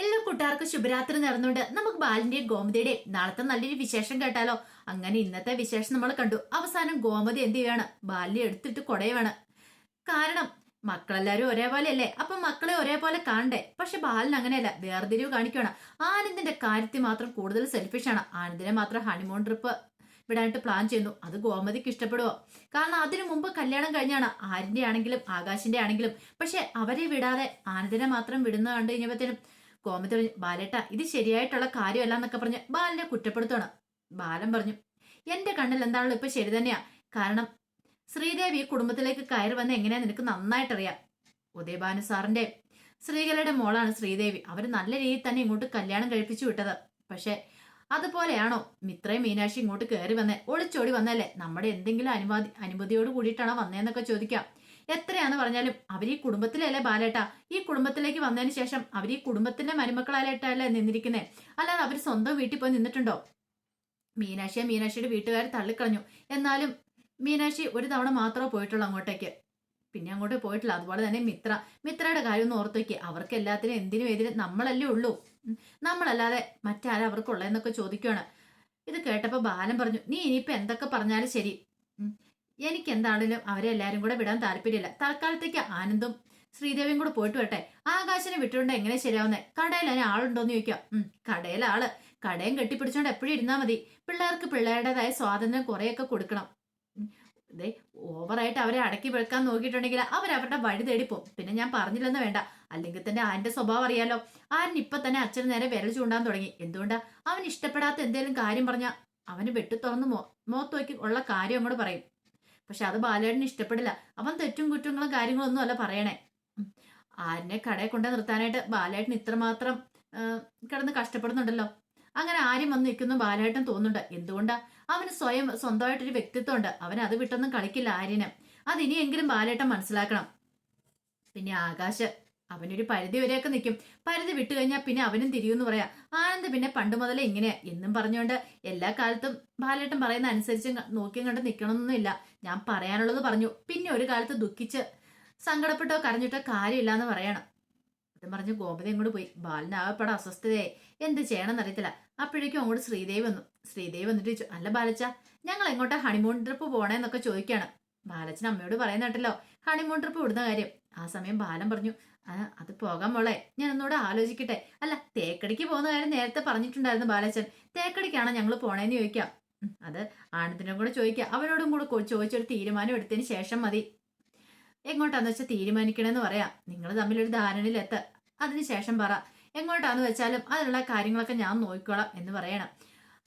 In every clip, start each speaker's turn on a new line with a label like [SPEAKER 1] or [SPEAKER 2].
[SPEAKER 1] എല്ലാ കൂട്ടുകാർക്കും ശുഭരാത്രി നേർന്നുകൊണ്ട് നമുക്ക് ബാലിന്റെയും ഗോമതിയുടെയും നാളത്തെ നല്ലൊരു വിശേഷം കേട്ടാലോ? അങ്ങനെ ഇന്നത്തെ വിശേഷം നമ്മൾ കണ്ടു. അവസാനം ഗോമതി എന്ത് ചെയ്യാണ് ബാലിനെ എടുത്തിട്ട് കൊടയുവാണ്. കാരണം മക്കളെല്ലാരും ഒരേപോലെ അല്ലേ അപ്പൊ മക്കളെ ഒരേപോലെ കാണണ്ടേ? പക്ഷെ ബാലൻ അങ്ങനെയല്ല. വേർതിരിവ് കാണിക്കുകയാണ് ആനന്ദിന്റെ കാര്യത്തിൽ മാത്രം കൂടുതൽ സെൽഫിഷാണ് ആനന്ദിനെ മാത്രം ഹണിമൂൺ ട്രിപ്പ് വിടാനായിട്ട് പ്ലാൻ ചെയ്യുന്നു. അത് ഗോമതിക്ക് ഇഷ്ടപ്പെടുവോ? കാരണം അതിനു മുമ്പ് കല്യാണം കഴിഞ്ഞാണ് ആരിന്റെ ആണെങ്കിലും ആകാശിന്റെ ആണെങ്കിലും പക്ഷെ അവരെ വിടാതെ ആനന്ദിനെ മാത്രം വിടുന്ന കണ്ടു കഴിഞ്ഞപ്പോഴത്തേനും ഗോമതി പറഞ്ഞു ബാലേട്ട ഇത് ശരിയായിട്ടുള്ള കാര്യമല്ല എന്നൊക്കെ പറഞ്ഞ് ബാലനെ കുറ്റപ്പെടുത്തുകയാണ് ബാലൻ പറഞ്ഞു എന്റെ കണ്ണിൽ എന്താണല്ലോ ഇപ്പൊ ശരി തന്നെയാ. കാരണം ശ്രീദേവി ഈ കുടുംബത്തിലേക്ക് കയറി വന്ന എങ്ങനെയാ നിനക്ക് നന്നായിട്ടറിയാം. ഉദയഭാനു സാറിന്റെ ശ്രീകലയുടെ മോളാണ് ശ്രീദേവി. അവർ നല്ല രീതിയിൽ തന്നെ ഇങ്ങോട്ട് കല്യാണം കഴിപ്പിച്ചു വിട്ടത്. പക്ഷെ അതുപോലെയാണോ? മിത്രയും മീനാക്ഷി ഇങ്ങോട്ട് കയറി വന്നേ. ഒളിച്ചോടി വന്നല്ലേ? നമ്മുടെ എന്തെങ്കിലും അനുവാദി അനുമതിയോട് കൂടിയിട്ടാണോ വന്നേന്നൊക്കെ ചോദിക്കാം. എത്രയാന്ന് പറഞ്ഞാലും അവർ ഈ കുടുംബത്തിലല്ലേ ബാലേട്ട? ഈ കുടുംബത്തിലേക്ക് വന്നതിന് ശേഷം അവർ ഈ കുടുംബത്തിന്റെ മരുമക്കളായിട്ടല്ലേ നിന്നിരിക്കുന്നേ? അല്ലാതെ അവർ സ്വന്തം വീട്ടിൽ പോയി നിന്നിട്ടുണ്ടോ? മീനാക്ഷിയെ മീനാക്ഷിയുടെ വീട്ടുകാർ തള്ളിക്കളഞ്ഞു. എന്നാലും മീനാക്ഷി ഒരു തവണ മാത്രമേ പോയിട്ടുള്ളൂ അങ്ങോട്ടേക്ക്. പിന്നെ അങ്ങോട്ട് പോയിട്ടില്ല. അതുപോലെ തന്നെ മിത്ര. മിത്രയുടെ കാര്യം ഒന്ന് ഓർത്തുവയ്ക്കുക അവർക്ക് എല്ലാത്തിനും എന്തിനും എതിരെ നമ്മളല്ലേ ഉള്ളൂ. നമ്മളല്ലാതെ മറ്റാരും അവർക്കുള്ളതെന്നൊക്കെ ചോദിക്കുകയാണ് ഇത് കേട്ടപ്പോൾ ബാലൻ പറഞ്ഞു നീ ഇനിയിപ്പോൾ എന്തൊക്കെ പറഞ്ഞാലും ശരി. എനിക്ക് എന്താണെങ്കിലും അവരെ എല്ലാരും കൂടെ വിടാൻ താല്പര്യമില്ല. തൽക്കാലത്തേക്ക് ആനന്ദും ശ്രീദേവിയും കൂടെ പോയിട്ട് വരട്ടെ. ആകാശനെ വിട്ടുകൊണ്ട് എങ്ങനെ ശരിയാവുന്നേ? കടയിൽ അതിന് ആളുണ്ടോന്ന് ചോദിക്കാം. ഉം കടയിൽ ആൾ. കടയും കെട്ടിപ്പിടിച്ചോണ്ട് എപ്പോഴും ഇരുന്നാ മതി. പിള്ളേർക്ക് പിള്ളേരുടേതായ സ്വാതന്ത്ര്യം കുറെയൊക്കെ കൊടുക്കണം. ദേ ഓവറായിട്ട് അവരെ അടക്കി വെക്കാൻ നോക്കിയിട്ടുണ്ടെങ്കിൽ അവരവരുടെ വഴി തേടിപ്പോവും പിന്നെ ഞാൻ പറഞ്ഞില്ലെന്ന് വേണ്ട. അല്ലെങ്കിൽ തന്നെ ആന്റെ സ്വഭാവം അറിയാലോ. ആരൻ ഇപ്പൊ തന്നെ അച്ഛന് നേരെ വിരൽ ചൂണ്ടാൻ തുടങ്ങി. എന്തുകൊണ്ടാ? അവൻ ഇഷ്ടപ്പെടാത്ത എന്തെങ്കിലും കാര്യം പറഞ്ഞാ അവന് വെട്ടി തുറന്ന് മോ മോത്ത് ഉള്ള കാര്യം അങ്ങോട്ട് പറയും. പക്ഷെ അത് ബാലേട്ടന് ഇഷ്ടപ്പെടില്ല. അവൻ തെറ്റും കുറ്റങ്ങളും കാര്യങ്ങളും ഒന്നും അല്ല പറയണേ. ആരിനെ കടയിൽ കൊണ്ടേ നിർത്താനായിട്ട് ബാലേട്ടൻ ഇത്രമാത്രം കിടന്ന് കഷ്ടപ്പെടുന്നുണ്ടല്ലോ. അങ്ങനെ ആരും വന്ന് നിൽക്കുന്നു ബാലേട്ടൻ തോന്നുന്നുണ്ട്. എന്തുകൊണ്ടാ? അവന് സ്വയം സ്വന്തമായിട്ടൊരു വ്യക്തിത്വം ഉണ്ട് അവൻ അത് വിട്ടൊന്നും കളിക്കില്ല ആര്യനെ. അത് ഇനിയെങ്കിലും ബാലേട്ടൻ മനസ്സിലാക്കണം. പിന്നെ ആകാശ് അവനൊരു പരിധി വരെയൊക്കെ നിൽക്കും പരിധി വിട്ടു കഴിഞ്ഞാൽ പിന്നെ അവനും തിരിയുമെന്ന് പറയാം. ആനന്ദ് പിന്നെ പണ്ട് മുതലേ ഇങ്ങനെ എന്നും പറഞ്ഞുകൊണ്ട് എല്ലാ കാലത്തും ബാലേട്ടൻ പറയുന്ന അനുസരിച്ച് നോക്കിയും കണ്ട് നിൽക്കണമെന്നൊന്നുമില്ല ഞാൻ പറയാനുള്ളത് പറഞ്ഞു. പിന്നെ ഒരു കാലത്ത് ദുഃഖിച്ച് സങ്കടപ്പെട്ടോ കരഞ്ഞിട്ടോ കാര്യമില്ല എന്ന് പറയണം. അതും പറഞ്ഞ് ഗോപതി അങ്ങോട്ട് പോയി. ബാലിന് ആവപ്പെടാ അസ്വസ്ഥതയായി. എന്ത് ചെയ്യണമെന്ന് അറിയത്തില്ല. അപ്പോഴേക്കും അങ്ങോട്ട് ശ്രീദേവി വന്നു. ശ്രീദേവി വന്നിട്ട് ചോദിച്ചു അല്ല ബാലച്ച ഞങ്ങൾ എങ്ങോട്ടാ ഹണിമൂൺ ട്രിപ്പ് പോണേന്നൊക്കെ ചോദിക്കുകയാണ്. ബാലച്ചൻ അമ്മയോട് പറയുന്ന കേട്ടല്ലോ ഹണിമൂൺ ട്രിപ്പ് വിടുന്ന കാര്യം. ആ സമയം ബാലൻ പറഞ്ഞു അത് പോകാൻ മോളെ. ഞാൻ ഒന്നുകൂടെ ആലോചിക്കട്ടെ. അല്ല തേക്കടിക്ക് പോകുന്ന കാര്യം നേരത്തെ പറഞ്ഞിട്ടുണ്ടായിരുന്നു ബാലച്ചൻ. തേക്കടിക്കാണോ ഞങ്ങൾ പോണേന്ന് ചോദിക്കാം. അത് ആണത്തിനും കൂടെ ചോദിക്കാം. അവനോടും കൂടെ ചോദിച്ചൊരു തീരുമാനം എടുത്തതിന് ശേഷം മതി. എങ്ങോട്ടാന്ന് വെച്ചാൽ തീരുമാനിക്കണമെന്ന് പറയാം. നിങ്ങൾ തമ്മിലൊരു ധാരണയിലെത്ത. അതിനുശേഷം പറ. എങ്ങോട്ടാന്ന് വെച്ചാലും അതിനുള്ള കാര്യങ്ങളൊക്കെ ഞാൻ നോക്കിക്കോളാം എന്ന് പറയണം.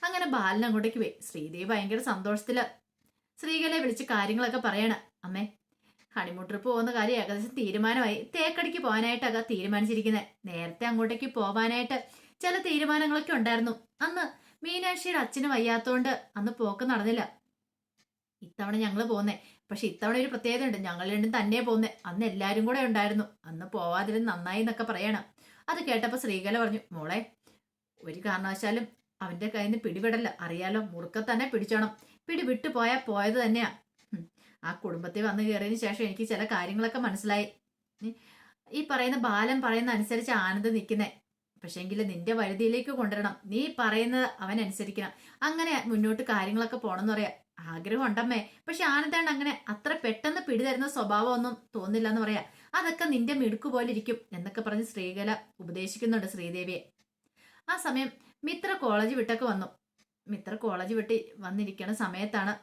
[SPEAKER 1] അങ്ങനെ ബാലൻ അങ്ങോട്ടേക്ക് പോയി. ശ്രീദേവി ഭയങ്കര സന്തോഷത്തിൽ ശ്രീകലയെ വിളിച്ച് കാര്യങ്ങളൊക്കെ പറയണം. അമ്മേ ഹണിമൂൺ ട്രിപ്പ് പോകുന്ന കാര്യം ഏകദേശം തീരുമാനമായി. തേക്കടിക്ക് പോകാനായിട്ടൊക്കെ തീരുമാനിച്ചിരിക്കുന്നത് നേരത്തെ അങ്ങോട്ടേക്ക് പോവാനായിട്ട് ചില തീരുമാനങ്ങളൊക്കെ ഉണ്ടായിരുന്നു. അന്ന് മീനാക്ഷിയുടെ അച്ഛന് വയ്യാത്തോണ്ട് അന്ന് പോക്ക് നടന്നില്ല. ഇത്തവണ ഞങ്ങൾ പോന്നേ. പക്ഷെ ഇത്തവണ ഒരു പ്രത്യേകത ഉണ്ട് ഞങ്ങൾ രണ്ടും തന്നെ പോന്നെ. അന്ന് എല്ലാരും കൂടെ ഉണ്ടായിരുന്നു. അന്ന് പോവാതിരുന്ന് നന്നായി എന്നൊക്കെ പറയണം. അത് കേട്ടപ്പോൾ ശ്രീകല പറഞ്ഞു മോളെ ഒരു കാരണവശാലും അവന്റെ കയ്യിൽ നിന്ന് പിടിവിടല്ല. അറിയാലോ മുറുക്ക തന്നെ പിടിച്ചോണം. പിടി വിട്ടു പോയാൽ പോയത് തന്നെയാ. ആ കുടുംബത്തിൽ വന്നു കയറിയതിന് ശേഷം എനിക്ക് ചില കാര്യങ്ങളൊക്കെ മനസ്സിലായി. ഈ പറയുന്ന ബാലൻ പറയുന്ന അനുസരിച്ച് ആനന്ദ് നിൽക്കുന്നേ. പക്ഷെങ്കിൽ നിന്റെ വഴുതിയിലേക്ക് കൊണ്ടുവരണം. നീ പറയുന്നത് അവൻ അനുസരിക്കണം. അങ്ങനെ മുന്നോട്ട് കാര്യങ്ങളൊക്കെ പോണെന്ന് പറയാ. ആഗ്രഹം ഉണ്ടമ്മേ പക്ഷെ ആനന്ദാണ് അങ്ങനെ അത്ര പെട്ടെന്ന് പിടിതരുന്ന സ്വഭാവമൊന്നും തോന്നില്ല എന്ന് പറയാ. അതൊക്കെ നിന്റെ മിടുക്ക് പോലെ ഇരിക്കും എന്നൊക്കെ പറഞ്ഞ് ശ്രീകല ഉപദേശിക്കുന്നുണ്ട് ശ്രീദേവിയെ. ആ സമയം മിത്ര കോളേജ് വിട്ടൊക്കെ വന്നു. മിത്ര കോളേജ് വിട്ട് വന്നിരിക്കുന്ന സമയത്താണ്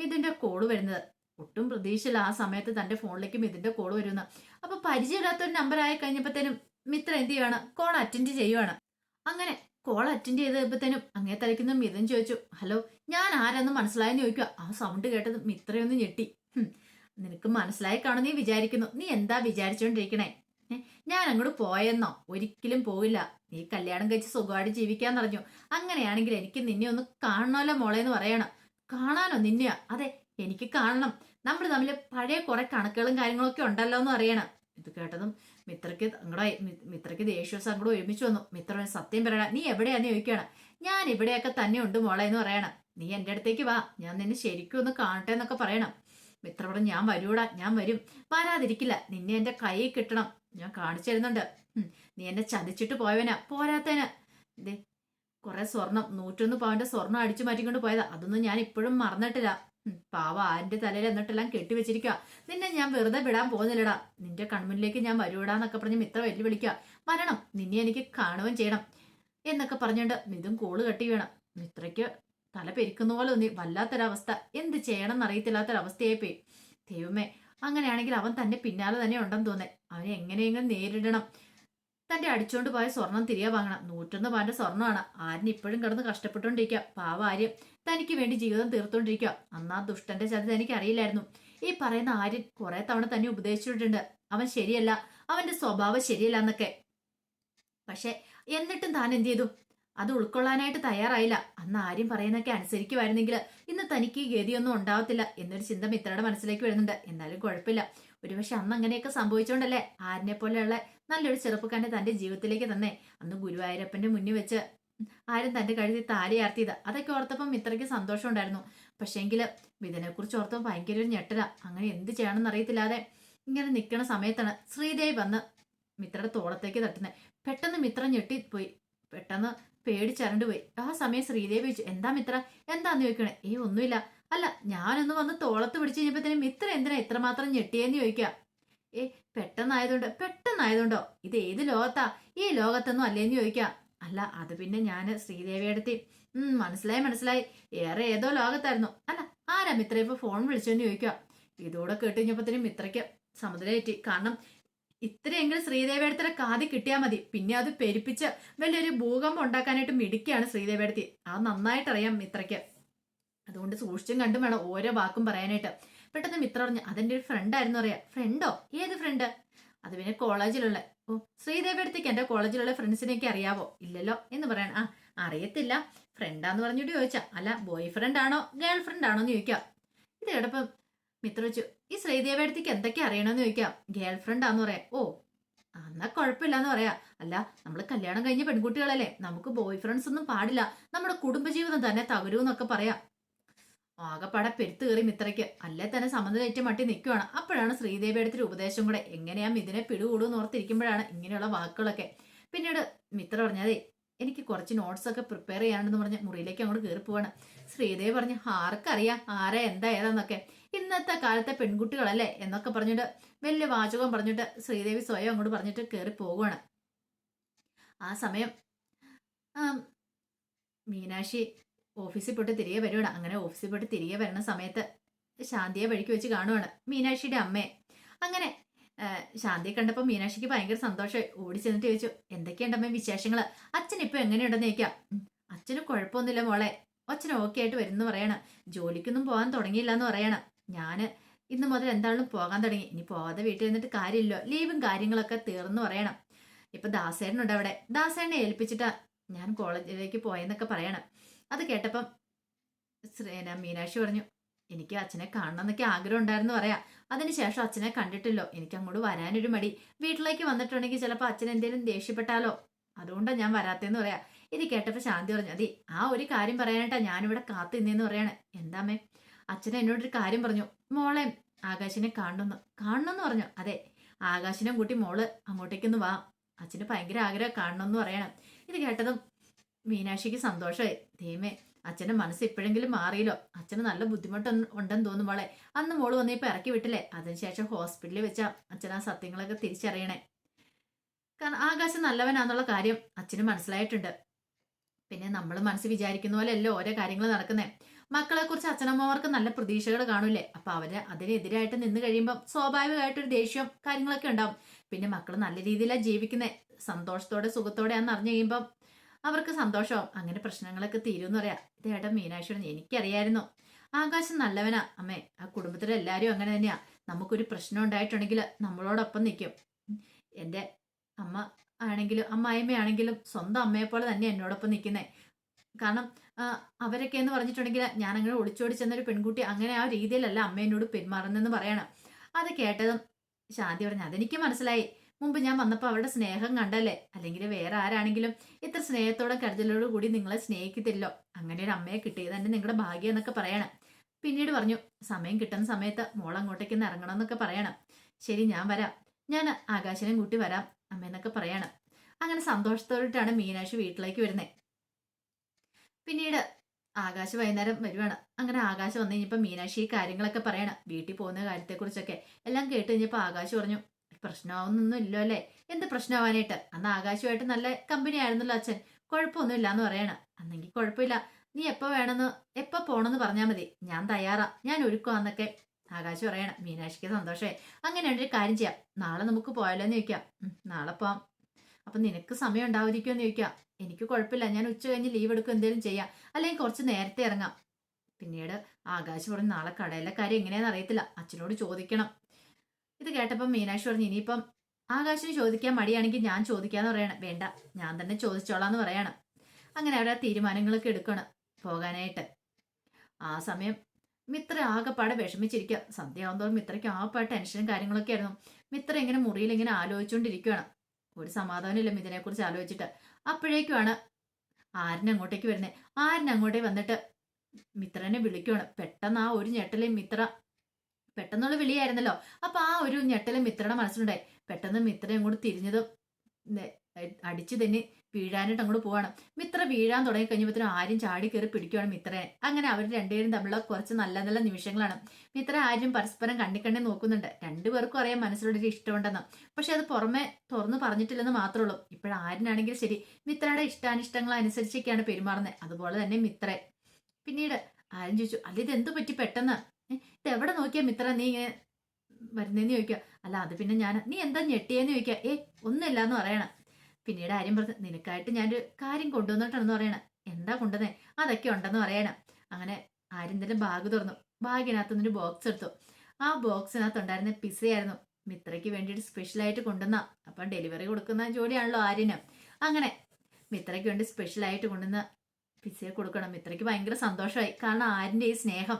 [SPEAKER 1] മിഥുന്റെ കോൾ വരുന്നത്. ഒട്ടും പ്രതീക്ഷയില്ല ആ സമയത്ത് തന്റെ ഫോണിലേക്ക് മിഥുന്റെ കോൾ വരുന്ന അപ്പൊ പരിചയമില്ലാത്ത ഒരു നമ്പർ ആയി കഴിഞ്ഞപ്പോഴത്തേനും മിത്ര എന്ത് ചെയ്യുവാണ്? കോൾ അറ്റൻഡ് ചെയ്യുവാണ്. അങ്ങനെ കോൾ അറ്റൻഡ് ചെയ്തപ്പോഴത്തേനും അങ്ങേ തലയ്ക്കുന്ന മിഥുൻ ചോദിച്ചു ഹലോ ഞാൻ ആരെന്ന് മനസ്സിലായെന്ന് ചോദിക്കുക ആ സൗണ്ട് കേട്ടത് മിത്രയൊന്ന് ഞെട്ടി. നിനക്ക് മനസ്സിലായി കാണും നീ വിചാരിക്കുന്നു. നീ എന്താ വിചാരിച്ചോണ്ടിരിക്കണേ? ഞാൻ അങ്ങോട്ട് പോയെന്നോ? ഒരിക്കലും പോയില്ല നീ കല്യാണം കഴിച്ച് സുഖമായിട്ട് ജീവിക്കാൻ പറഞ്ഞു അങ്ങനെയാണെങ്കിൽ എനിക്ക് നിന്നെ ഒന്ന് കാണണമല്ലോ മോളെ എന്ന് പറയണം. കാണാനോ നിന്നെയാ? അതെ എനിക്ക് കാണണം. നമ്മൾ തമ്മിൽ പഴയ കുറെ കണക്കുകളും കാര്യങ്ങളൊക്കെ ഉണ്ടല്ലോ എന്ന് അറിയണം. ഇത് കേട്ടതും മിത്രയ്ക്ക് അങ്ങടെ മിത്രയ്ക്ക് ദേഷ്യവും സങ്കടവും ഒരുമിച്ച് വന്നു. മിത്ര സത്യം പറയണ നീ എവിടെയാന്ന് ചോദിക്കുകയാണ് ഞാൻ ഇവിടെയൊക്കെ തന്നെ ഉണ്ട് മോളെ എന്ന് പറയണം. നീ എന്റെ അടുത്തേക്ക് വാ. ഞാൻ നിന്നെ ശരിക്കും ഒന്ന് കാണട്ടെ എന്നൊക്കെ പറയണം. മിത്ര പറഞ്ഞു ഞാൻ വരൂടാ ഞാൻ വരും. വരാതിരിക്കില്ല. നിന്നെ എന്റെ കൈ കിട്ടണം. ഞാൻ കാണിച്ചു തരുന്നുണ്ട്. നീ എന്നെ ചതിച്ചിട്ട് പോയവനാ. പോരാത്തന് ദേ കുറെ സ്വർണം നൂറ്റൊന്ന് പവന്റെ സ്വർണം അടിച്ചു മാറ്റിക്കൊണ്ട് പോയതാ. അതൊന്നും ഞാൻ ഇപ്പോഴും മറന്നിട്ടില്ല. പാവ ആന്റെ തലയിൽ എന്നിട്ടെല്ലാം കെട്ടിവെച്ചിരിക്കുക നിന്നെ ഞാൻ വെറുതെ വിടാൻ പോകുന്നില്ലടാ. നിന്റെ കൺമുന്നിലേക്ക് ഞാൻ വരൂടാന്നൊക്കെ പറഞ്ഞ് മിത്ര വെല്ലുവിളിക്കുക മരണം നിന്നെ എനിക്ക് കാണുകയും ചെയ്യണം. എന്നൊക്കെ പറഞ്ഞുകൊണ്ട് മിതും കോൾ കട്ടി വേണം മിത്രയ്ക്ക് തല പെരിക്കുന്ന പോലെ തോന്നി. വല്ലാത്തൊരവസ്ഥ. എന്ത് ചെയ്യണം എന്നറിയത്തില്ലാത്തൊരവസ്ഥയായി പോയി ദൈവമേ അങ്ങനെയാണെങ്കിൽ അവൻ തന്റെ പിന്നാലെ തന്നെ ഉണ്ടെന്ന് തോന്നേ. അവനെ എങ്ങനെയെങ്കിലും നേരിടണം. തന്റെ അടിച്ചോണ്ട് പോയ സ്വർണം തിരികെ വാങ്ങണം. നൂറ്റൊന്ന് പവന്റെ സ്വർണമാണ് ആര്യൻ ഇപ്പോഴും കിടന്ന് കഷ്ടപ്പെട്ടുകൊണ്ടിരിക്കുക പാവ ആര്യൻ തനിക്ക് വേണ്ടി ജീവിതം തീർത്തുകൊണ്ടിരിക്കുക അന്നാ ദുഷ്ടന്റെ ചതി തനിക്ക് അറിയില്ലായിരുന്നു. ഈ പറയുന്ന ആര്യൻ കുറെ തവണ തന്നെ ഉപദേശിച്ചിട്ടുണ്ട്. അവൻ ശരിയല്ല. അവന്റെ സ്വഭാവം ശരിയല്ല എന്നൊക്കെ. പക്ഷെ എന്നിട്ടും താൻ എന്ത് ചെയ്തു? അത് ഉൾക്കൊള്ളാനായിട്ട് തയ്യാറായില്ല. അന്ന് ആര്യം പറയുന്നൊക്കെ അനുസരിക്കുമായിരുന്നെങ്കിൽ ഇന്ന് തനിക്ക് ഗതിയൊന്നും ഉണ്ടാവത്തില്ല എന്നൊരു ചിന്ത മിത്രയുടെ മനസ്സിലേക്ക് വരുന്നുണ്ട്. എന്നാലും കുഴപ്പമില്ല. ഒരുപക്ഷെ അന്ന് അങ്ങനെയൊക്കെ സംഭവിച്ചോണ്ടല്ലേ? ആരിനെ പോലെയുള്ള നല്ലൊരു ചെറുപ്പക്കാരനെ തന്റെ ജീവിതത്തിലേക്ക് തന്നെ അന്ന് ഗുരുവായൂരപ്പന്റെ മുന്നിൽ വെച്ച് ആരും തന്റെ കഴുതി താലിയാർത്തിയത് അതൊക്കെ ഓർത്തപ്പം ഇത്രയ്ക്ക് സന്തോഷം ഉണ്ടായിരുന്നു. പക്ഷേങ്കിൽ ഇതിനെക്കുറിച്ച് ഓർത്തപ്പോൾ ഭയങ്കര ഒരു ഞെട്ടല. അങ്ങനെ എന്ത് ചെയ്യണമെന്ന് അറിയത്തില്ലാതെ ഇങ്ങനെ നിൽക്കുന്ന സമയത്താണ് ശ്രീദേവി വന്ന് മിത്രയുടെ തോളത്തേക്ക് തട്ടുന്നത്. പെട്ടെന്ന് മിത്ര ഞെട്ടിപ്പോയി. പെട്ടെന്ന് പേടിച്ചരണ്ട് പോയി. ആ സമയം ശ്രീദേവി ചോദിച്ചു എന്താ മിത്ര? എന്താന്ന് ചോദിക്കണേ? ഏ ഒന്നുമില്ല. അല്ല ഞാനൊന്ന് വന്ന് തോളത്ത് പിടിച്ചു തന്നെ മിത്ര എന്തിനാ ഇത്രമാത്രം ഞെട്ടിയെന്ന് ചോദിക്കുക ഏ പെട്ടെന്നായതുകൊണ്ട് പെട്ടെന്നായതുകൊണ്ടോ? ഇത് ഏത് ലോകത്താ? ഈ ലോകത്തൊന്നും അല്ലേന്ന് ചോദിക്കുക അല്ല അത് പിന്നെ ഞാൻ ശ്രീദേവിയടുത്തി ഉം മനസ്സിലായി മനസ്സിലായി. ഏറെ ഏതോ ലോകത്തായിരുന്നു. അല്ല ആരാ മിത്ര ഇപ്പൊ ഫോൺ വിളിച്ചെന്ന് ചോദിക്കുക ഇതോടെ കേട്ട് കഴിഞ്ഞപ്പോഴത്തേനും മിത്രയ്ക്ക് സമുദ്രയേറ്റി കാരണം ഇത്രയെങ്കിലും ശ്രീദേവിയടുത്തിന്റെ കാതി കിട്ടിയാൽ മതി. പിന്നെ അത് പെരുപ്പിച്ച് വലിയൊരു ഭൂകമ്പം ഉണ്ടാക്കാനായിട്ട് മിടിക്കുകയാണ് ശ്രീദേവിയടുത്തി അത് നന്നായിട്ട് അറിയാം മിത്രയ്ക്ക്. അതുകൊണ്ട് സൂക്ഷിച്ചും കണ്ടും വേണം ഓരോ വാക്കും പറയാനായിട്ട്. പെട്ടെന്ന് മിത്ര പറഞ്ഞു അതെന്റെ ഒരു ഫ്രണ്ട് ആയിരുന്നു അറിയാം. ഫ്രണ്ടോ ഏത് ഫ്രണ്ട് അത് പിന്നെ കോളേജിലുള്ള. ഓ ശ്രീദേവി അടുത്തേക്ക് എന്റെ കോളേജിലുള്ള ഫ്രണ്ട്സിനെയൊക്കെ അറിയാവോ? ഇല്ലല്ലോ എന്ന് പറയാൻ ആ അറിയത്തില്ല. ഫ്രണ്ടാന്ന് പറഞ്ഞിട്ട് ചോദിച്ചാ. അല്ല ബോയ് ഫ്രണ്ട് ആണോ ഗേൾ ഫ്രണ്ട് ആണോ? എന്ന് ചോദിക്കാം. ഇത് കേട്ടപ്പം മിത്ര വെച്ചു ഈ ശ്രീദേവി അടുത്തേക്ക് എന്തൊക്കെ അറിയണമെന്ന് ചോദിക്കാം. ഗേൾ ഫ്രണ്ട് ആന്ന് പറയാം. ഓ എന്നാ കുഴപ്പമില്ലാന്ന് പറയാ. അല്ല നമ്മൾ കല്യാണം കഴിഞ്ഞ പെൺകുട്ടികളല്ലേ. നമുക്ക് ബോയ് ഫ്രണ്ട്സ് ഒന്നും പാടില്ല. നമ്മുടെ കുടുംബജീവിതം തന്നെ തകരൂന്നൊക്കെ പറയാം. ആകപ്പാടെ പെരുത്ത് കയറി മിത്രയ്ക്ക്. അല്ലേ തന്നെ സമുദ്രേറ്റ മട്ടി നിൽക്കുവാണ് അപ്പോഴാണ് ശ്രീദേവി എടുത്തൊരു ഉപദേശം കൂടെ. എങ്ങനെയാ ഇതിനെ പിടികൂടുമെന്ന് ഓർത്തിരിക്കുമ്പോഴാണ് ഇങ്ങനെയുള്ള വാക്കുകളൊക്കെ. പിന്നീട് മിത്ര പറഞ്ഞതേ എനിക്ക് കുറച്ച് നോട്ട്സ് ഒക്കെ പ്രിപ്പയർ ചെയ്യാണെന്ന് പറഞ്ഞ് മുറിയിലേക്ക് അങ്ങോട്ട് കയറി പോവാണ്. ശ്രീദേവി പറഞ്ഞ് ആർക്കറിയാം? ആരാ? എന്താ? ഏതാന്നൊക്കെ. ഇന്നത്തെ കാലത്തെ പെൺകുട്ടികളല്ലേ? എന്നൊക്കെ പറഞ്ഞിട്ട് വലിയ വാചകം പറഞ്ഞിട്ട് ശ്രീദേവി സ്വയം അങ്ങോട്ട് പറഞ്ഞിട്ട് കയറി പോവുകയാണ് ആ സമയം മീനാക്ഷി ഓഫീസിൽ പോയിട്ട് തിരികെ വരുവാണ്. അങ്ങനെ ഓഫീസിൽ പോയിട്ട് തിരികെ വരുന്ന സമയത്ത് ശാന്തിയെ വഴിക്ക് വെച്ച് കാണുവാണ് മീനാക്ഷിയുടെ അമ്മയെ. അങ്ങനെ ശാന്തിയെ കണ്ടപ്പോൾ മീനാക്ഷിക്ക് ഭയങ്കര സന്തോഷമായി. ഓടി ചെന്നിട്ട് ചോദിച്ചു എന്തൊക്കെയുണ്ട് അമ്മ വിശേഷങ്ങൾ അച്ഛൻ ഇപ്പോൾ എങ്ങനെയുണ്ടെന്ന് ചോദിക്കാം. "ഉം, അച്ഛന് കുഴപ്പമൊന്നുമില്ല മോളെ. അച്ഛൻ ഓക്കെ ആയിട്ട് വരുന്നു പറയണം. ജോലിക്കൊന്നും പോകാൻ തുടങ്ങിയില്ല എന്ന് പറയണം. ഞാൻ ഇന്ന് മുതൽ എന്താണെങ്കിലും പോകാൻ തുടങ്ങി. ഇനി പോകാതെ വീട്ടിൽ നിന്നിട്ട് കാര്യമില്ലോ ലീവും കാര്യങ്ങളൊക്കെ തീർന്നു പറയണം. ഇപ്പൊ ദാസേട്ടനുണ്ട് അവിടെ. ദാസേട്ടനെ ഏൽപ്പിച്ചിട്ടാ ഞാൻ കോളേജിലേക്ക് പോയെന്നൊക്കെ പറയണം. അത് കേട്ടപ്പം മീനാക്ഷി പറഞ്ഞു എനിക്ക് അച്ഛനെ കാണണം എന്നൊക്കെ ആഗ്രഹം ഉണ്ടായിരുന്നു പറയാം അതിനുശേഷം അച്ഛനെ കണ്ടിട്ടില്ലോ. എനിക്ക് അങ്ങോട്ട് വരാനൊരു മടി. വീട്ടിലേക്ക് വന്നിട്ടുണ്ടെങ്കിൽ ചിലപ്പോൾ അച്ഛൻ എന്തെങ്കിലും ദേഷ്യപ്പെട്ടാലോ? അതുകൊണ്ടാണ് ഞാൻ വരാത്തേന്ന് പറയാം. ഇത് കേട്ടപ്പോൾ ശാന്തി പറഞ്ഞു അതെ ആ ഒരു കാര്യം പറയാനായിട്ടാ ഞാനിവിടെ കാത്തു നിന്നേന്ന് പറയാണ്. എന്താമേ അച്ഛൻ എന്നോടൊരു കാര്യം പറഞ്ഞു മോളെ ആകാശിനെ കാണണമെന്ന് കാണണമെന്ന് പറഞ്ഞു? അതെ ആകാശിനെ കൂട്ടി മോൾ അങ്ങോട്ടേക്കൊന്ന് വാ. അച്ഛന് ഭയങ്കര ആഗ്രഹം കാണണമെന്ന് പറയണം. ഇത് കേട്ടതും മീനാക്ഷിക്ക് സന്തോഷമായി. ദൈവമേ അച്ഛന്റെ മനസ്സ് ഇപ്പോഴെങ്കിലും മാറിയല്ലോ. അച്ഛന് നല്ല ബുദ്ധിമുട്ട് ഉണ്ടെന്ന് തോന്നും മോളെ. അന്ന് മോൾ വന്ന് ഇപ്പൊ ഇറക്കി വിട്ടില്ലേ? അതിനുശേഷം ഹോസ്പിറ്റലിൽ വെച്ച അച്ഛൻ ആ സത്യങ്ങളൊക്കെ തിരിച്ചറിയണേ. കാരണം ആകാശം നല്ലവനാന്നുള്ള കാര്യം അച്ഛന് മനസ്സിലായിട്ടുണ്ട്. പിന്നെ നമ്മൾ മനസ്സ് വിചാരിക്കുന്ന പോലെ അല്ലോ ഓരോ കാര്യങ്ങൾ നടക്കുന്നേ. മക്കളെ കുറിച്ച് അച്ഛനമ്മമാർക്ക് നല്ല പ്രതീക്ഷകൾ കാണൂലേ അപ്പൊ അവർ അതിനെതിരായിട്ട് നിന്ന് കഴിയുമ്പോൾ സ്വാഭാവികമായിട്ടൊരു ദേഷ്യം കാര്യങ്ങളൊക്കെ ഉണ്ടാവും. പിന്നെ മക്കൾ നല്ല രീതിയിലാണ് ജീവിക്കുന്നത് സന്തോഷത്തോടെ സുഖത്തോടെ ആണെന്ന് അറിഞ്ഞു കഴിയുമ്പം അവർക്ക് സന്തോഷവും അങ്ങനെ പ്രശ്നങ്ങളൊക്കെ തീരുമെന്ന് പറയാം. ഇത് ഏട്ടാ മീനാക്ഷി പറഞ്ഞു എനിക്കറിയായിരുന്നു. ആകാശം നല്ലവനാ. അമ്മേ ആ കുടുംബത്തിലെ എല്ലാവരും അങ്ങനെ തന്നെയാ. നമുക്കൊരു പ്രശ്നം ഉണ്ടായിട്ടുണ്ടെങ്കിൽ നമ്മളോടൊപ്പം നിൽക്കും. എന്റെ അമ്മ ആണെങ്കിലും അമ്മായിമ്മയാണെങ്കിലും സ്വന്തം അമ്മയെ പോലെ തന്നെ എന്നോടൊപ്പം നിൽക്കുന്നേ. കാരണം അവരൊക്കെ എന്ന് പറഞ്ഞിട്ടുണ്ടെങ്കിൽ ഞാൻ അങ്ങനെ ഒളിച്ചോടി ചെന്നൊരു പെൺകുട്ടി അങ്ങനെ ആ രീതിയിലല്ല അമ്മ എന്നോട് പെരുമാറുന്നെന്ന് പറയണം. അത് കേട്ടതും ശാന്തി പറഞ്ഞു അതെനിക്ക് മനസ്സിലായി. മുമ്പ് ഞാൻ വന്നപ്പോൾ അവരുടെ സ്നേഹം കണ്ടല്ലേ? അല്ലെങ്കിൽ വേറെ ആരാണെങ്കിലും ഇത്ര സ്നേഹത്തോടെ കരുതലോടു കൂടി നിങ്ങളെ സ്നേഹിക്കത്തില്ലോ? അങ്ങനെ ഒരു അമ്മയെ കിട്ടിയത് തന്നെ നിങ്ങളുടെ ഭാഗ്യം എന്നൊക്കെ പറയണം. പിന്നീട് പറഞ്ഞു സമയം കിട്ടുന്ന സമയത്ത് മോൾ അങ്ങോട്ടേക്ക് ഇറങ്ങണം എന്നൊക്കെ പറയണം. ശരി ഞാൻ വരാം. ഞാൻ ആകാശനെയും കൂട്ടി വരാം അമ്മയെന്നൊക്കെ പറയണം. അങ്ങനെ സന്തോഷത്തോടെയാണ് മീനാക്ഷി വീട്ടിലേക്ക് വരുന്നത് പിന്നീട് ആകാശ് വൈകുന്നേരം വരുവാണ്. അങ്ങനെ ആകാശ് വന്നു കഴിഞ്ഞപ്പോൾ മീനാക്ഷി കാര്യങ്ങളൊക്കെ പറയണം. വീട്ടിൽ പോകുന്ന കാര്യത്തെക്കുറിച്ചൊക്കെ എല്ലാം കേട്ട് കഴിഞ്ഞപ്പോൾ ആകാശ് പറഞ്ഞു പ്രശ്നമാവുന്നൊന്നും ഇല്ലോ അല്ലെ? എന്ത് പ്രശ്നമാവാനായിട്ട്? അന്ന് ആകാശമായിട്ട് നല്ല കമ്പനി ആയിരുന്നല്ലോ അച്ഛൻ. കുഴപ്പമൊന്നും ഇല്ലാന്ന് പറയണം. അന്നെങ്കിൽ കുഴപ്പമില്ല. നീ എപ്പോ വേണമെന്ന് എപ്പോ പോണെന്ന് പറഞ്ഞാൽ മതി. ഞാൻ തയ്യാറാ. ഞാൻ ഒരുക്കുവാന്നൊക്കെ ആകാശം പറയണം മീനാക്ഷിക്ക് സന്തോഷമായി അങ്ങനെയാണ് ഒരു കാര്യം ചെയ്യാം. നാളെ നമുക്ക് പോയാലോ എന്ന് ചോദിക്കാം. "ഉം, നാളെ പോവാം. അപ്പൊ നിനക്ക് സമയം ഉണ്ടാവുമായിരിക്കുമോ എന്ന് ചോദിക്കാം. എനിക്ക് കുഴപ്പമില്ല. ഞാൻ ഉച്ച കഴിഞ്ഞ് ലീവ് എടുക്കും എന്തെങ്കിലും ചെയ്യാം. അല്ലെങ്കിൽ കുറച്ച് നേരത്തെ ഇറങ്ങാം. പിന്നീട് ആകാശ് പറഞ്ഞു നാളെ കടയിലെ കാര്യം എങ്ങനെയാണെന്ന് അറിയത്തില്ല. അച്ഛനോട് ചോദിക്കണം. ഇത് കേട്ടപ്പം മീനാക്ഷി പറഞ്ഞു ഇനിയിപ്പം ആകാശിന് ചോദിക്കാൻ മടിയാണെങ്കിൽ ഞാൻ ചോദിക്കാന്ന് പറയണം. വേണ്ട ഞാൻ തന്നെ ചോദിച്ചോളാന്ന് പറയണം. അങ്ങനെ അവിടെ തീരുമാനങ്ങളൊക്കെ എടുക്കണം പോകാനായിട്ട്. ആ സമയം മിത്ര ആകെപ്പാടെ വിഷമിച്ചിരിക്കുക സന്ധ്യയാവുന്നതോറും മിത്രയ്ക്ക് ആകെപ്പാടെ ടെൻഷനും കാര്യങ്ങളൊക്കെ ആയിരുന്നു. മിത്ര ഇങ്ങനെ മുറിയിൽ ഇങ്ങനെ ആലോചിച്ചുകൊണ്ടിരിക്കുകയാണ് ഒരു സമാധാനമില്ല ഇതിനെക്കുറിച്ച് ആലോചിച്ചിട്ട്. അപ്പോഴേക്കുമാണ് ആരനങ്ങോട്ടേക്ക് വരുന്നത് ആരനങ്ങോട്ടേക്ക് വന്നിട്ട് മിത്രനെ വിളിക്കുവാണ്. പെട്ടെന്ന് ആ ഒരു ഞെട്ടലേ മിത്ര പെട്ടെന്നുള്ള വിളിയായിരുന്നല്ലോ. അപ്പൊ ആ ഒരു ഞെട്ടലും മിത്രയുടെ മനസ്സിലുണ്ടായി. പെട്ടെന്ന് മിത്രയും അങ്ങോട്ട് തിരിഞ്ഞതും അടിച്ചു തന്നെ വീഴാനായിട്ട് അങ്ങോട്ട് പോവാണ്. മിത്ര വീഴാൻ തുടങ്ങി കഴിഞ്ഞപ്പോഴത്തേനും ആരും ചാടി കയറി പിടിക്കുവാണ് മിത്രനെ. അങ്ങനെ അവർ രണ്ടുപേരും തമ്മിലുള്ള കുറച്ച് നല്ല നല്ല നിമിഷങ്ങളാണ്. മിത്ര ആരും പരസ്പരം കണ്ണിക്കണ്ണി നോക്കുന്നുണ്ട്. രണ്ടുപേർക്കും അറിയാം മനസ്സിലൊരു ഇഷ്ടമുണ്ടെന്ന്. പക്ഷെ അത് പുറമെ തുറന്നു പറഞ്ഞിട്ടില്ലെന്ന് മാത്രമേ ഉള്ളൂ. ഇപ്പോഴാരനാണെങ്കിൽ ശരി മിത്രയുടെ ഇഷ്ടാനിഷ്ടങ്ങൾ അനുസരിച്ചൊക്കെയാണ് പെരുമാറുന്നത്. അതുപോലെ തന്നെ മിത്ര പിന്നീട് ആരും ചോദിച്ചു അല്ല ഇത് എന്തു പറ്റി? പെട്ടെന്ന്? ഇത് എവിടെ നോക്കിയാ മിത്ര നീ ഇങ്ങനെ വരുന്നേന്ന് ചോദിക്കുക? അല്ല അത് പിന്നെ ഞാൻ. നീ എന്താ ഞെട്ടിയെന്ന് ചോദിക്കുക? ഏ ഒന്നുമില്ല എന്ന് പറയണം. പിന്നീട് ആര്യം പറഞ്ഞു നിനക്കായിട്ട് ഞാനൊരു കാര്യം കൊണ്ടുവന്നിട്ടാണെന്ന് പറയണം. എന്താ കൊണ്ടുവന്നേ? അതൊക്കെ ഉണ്ടെന്ന് പറയണം. അങ്ങനെ ആര്യന്തരം ബാഗ് തുറന്നു. ബാഗിനകത്ത് നിന്നൊരു ബോക്സ് എടുത്തു. ആ ബോക്സിനകത്ത് ഉണ്ടായിരുന്ന പിസയായിരുന്നു മിത്രയ്ക്ക് വേണ്ടിയിട്ട് സ്പെഷ്യലായിട്ട് കൊണ്ടുവന്ന. അപ്പം ഡെലിവറി കൊടുക്കുന്ന ജോലിയാണല്ലോ ആര്യന്. അങ്ങനെ മിത്രയ്ക്ക് വേണ്ടി സ്പെഷ്യലായിട്ട് കൊണ്ടുവന്ന പിസയെ കൊടുക്കണം. മിത്രയ്ക്ക് ഭയങ്കര സന്തോഷമായി. കാരണം ആരിന്റെ ഈ സ്നേഹം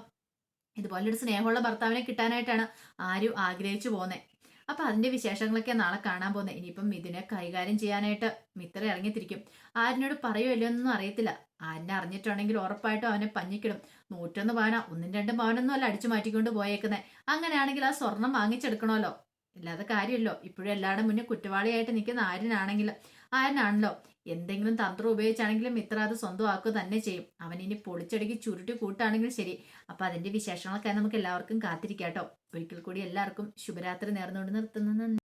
[SPEAKER 1] ഇതുപോലൊരു സ്നേഹമുള്ള ഭർത്താവിനെ കിട്ടാനായിട്ടാണ് ആരും ആഗ്രഹിച്ചു പോകുന്നത് അപ്പൊ അതിന്റെ വിശേഷങ്ങളൊക്കെ നാളെ കാണാൻ പോകുന്നത് ഇനിയിപ്പം ഇതിനെ കൈകാര്യം ചെയ്യാനായിട്ട് മിത്ര ഇറങ്ങിത്തിരിക്കും. ആരിനോട് ഇല്ലയോ എന്നൊന്നും അറിയത്തില്ല. ആരിനെ അറിഞ്ഞിട്ടുണ്ടെങ്കിൽ ഉറപ്പായിട്ടും അവനെ പഞ്ഞിക്കിടും. നൂറ്റൊന്ന് പവന ഒന്നും രണ്ടും പവനൊന്നും അല്ല അടിച്ചു മാറ്റിക്കൊണ്ട് പോയേക്കുന്നത് അങ്ങനെയാണെങ്കിൽ ആ സ്വർണം വാങ്ങിച്ചെടുക്കണമല്ലോ. ഇല്ലാതെ കാര്യമല്ലോ ഇപ്പോഴും എല്ലാവരുടെ മുന്നേ കുറ്റവാളിയായിട്ട് നിൽക്കുന്ന ആര്യനാണെങ്കിൽ ആര്യനാണല്ലോ. എന്തെങ്കിലും തന്ത്രം ഉപയോഗിച്ചാണെങ്കിലും മിത്ര അത് സ്വന്തമാക്കുക തന്നെ ചെയ്യും. അവൻ ഇനി പൊളിച്ചടുക്കി ചുരുട്ടി കൂട്ടാണെങ്കിലും ശരി. അപ്പൊ അതിന്റെ വിശേഷങ്ങളൊക്കെ നമുക്ക് എല്ലാവർക്കും കാത്തിരിക്കാട്ടോ ഒരിക്കൽ കൂടി എല്ലാവർക്കും ശുഭരാത്രി നേർന്നുകൊണ്ട് നിർത്തുന്നു.